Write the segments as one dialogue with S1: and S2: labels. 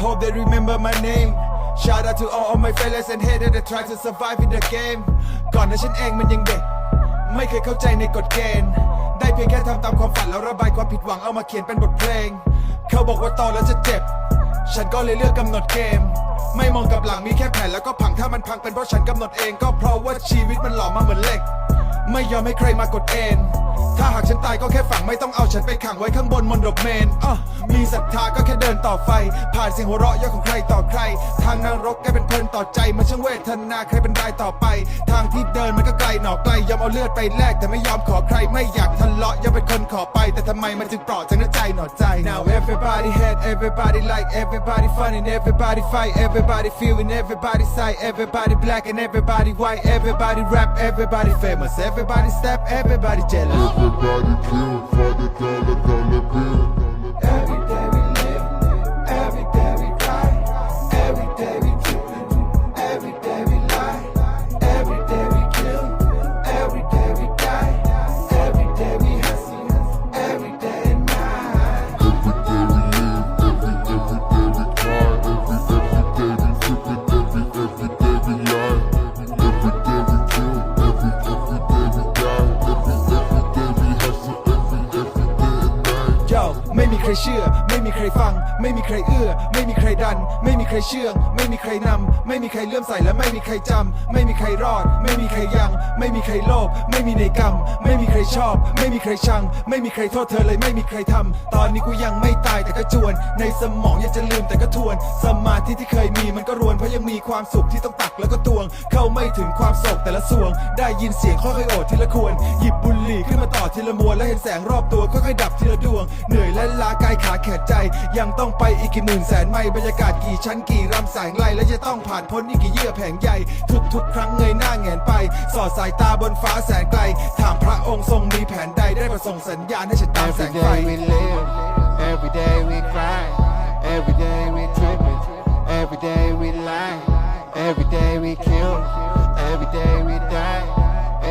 S1: hope they remember my name. Shout out to all of my fellas and haters that try to survive in the game ก่อนหนั้นฉันเองมันยังเด็ก ไม่เคยเข้าใจในกฎเกณฑ์ ได้เพียงแค่ทำตามความฝันแล้วระบายความผิดหวังเอามาเขียนเป็นบทเพลง เขาบอกว่าโตแล้วจะเจ็บ ฉันก็เลยเลือกกำหนดเกม ไม่มองกับหลังมีแค่แผนแล้วก็พังถ้ามันพังเป็นเพราะฉันกำหนดเองก็เพราะว่าชีวิตมันหล่อมาเหมือนเหล็ก ไม่ยอมให้ใครมากดเอ็นถ้าหากฉันตายก็แค่ฝ ไม่ต้องเอาฉันไปขังไว้ข้างบนมนดบเมนอะมีศรัทธาก็แค่เดินต่อไฟ ผ่านเสียงหัวเราะเยอะของใครต่อใคร ทางนรกแกเป็นเพลินต่อใจ มันช่างเวทนาใครเป็นรายต่อไป ทางที่เดินมันก็ไกลหนอไกลยอมเอาเลือดไปแลกแต่ไม่ยอมขอใครไม่อยากทะเลาะยังเป็นคนขอไป แต่ทำไมมันจึงเปราะจากน้ำใจหนอใจ Now everybody hate everybody like everybody fun and everybody fight everybody feeling everybody sight everybody black and everybody white everybody rap everybody famous everybody step everybody jealous
S2: Everybody kill Hadi kala
S1: kala kıyım ไไม่มีใครฟัง ไม่มีใครเอื้อ ไม่มีใครดัน ไม่มีใครเชื่อง ไม่มีใครนำ ไม่มีใครเลื่อมใสและไม่มีใครจำ ไม่มีใครรอด ไม่มีใครยัง ไม่มีใครโลภ ไม่มีในกรรม ไม่มีใครชอบ ไม่มีใครชัง ไม่มีใครโทษเธอเลยไม่มีใครทำ ตอนนี้กูยังไม่ตายแต่ก็จวน ในสมองอยากจะลืมแต่ก็ทวน สมาธิที่เคยมีมันก็รวนเพราะยังมีความสุขที่ต้องตักแล้วก็ตวง เข้าไม่ถึงความโศกแต่ละสวง ได้ยินเสียงค่อยๆโอดทีละควร หยิบบุหรี่ขึ้นมาต่อทีละมวนและเห็นแสงรอบตัวค่อยๆดับทีละดวง เหนื่อยและล้ากายขาแขนใจยังต้องไปอีกกี่หมื่นแสนไม่บรรยากาศกี่ชั้นกี่รำแสงไล่และจะต้องผ่านพ้นอีกกี่เยื่อแผงใหญ่ ทุกๆ ครั้งเงยหน้าแงนไป สอดสายตาบนฟ้าแสนไกล ถามพระองค์ทรงมีแผนใดได้ประส่งสัญญาณให้ฉันตามแสงไฟ
S3: we live Every day we cry Every day we tripping Every day we lie Every day we kill Every day we die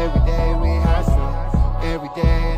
S3: Every day we hustle Every day